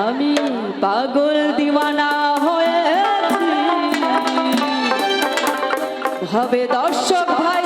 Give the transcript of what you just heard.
আমি পাগল দিওয়ানা হয়েছি। ভাবে দর্শক ভাই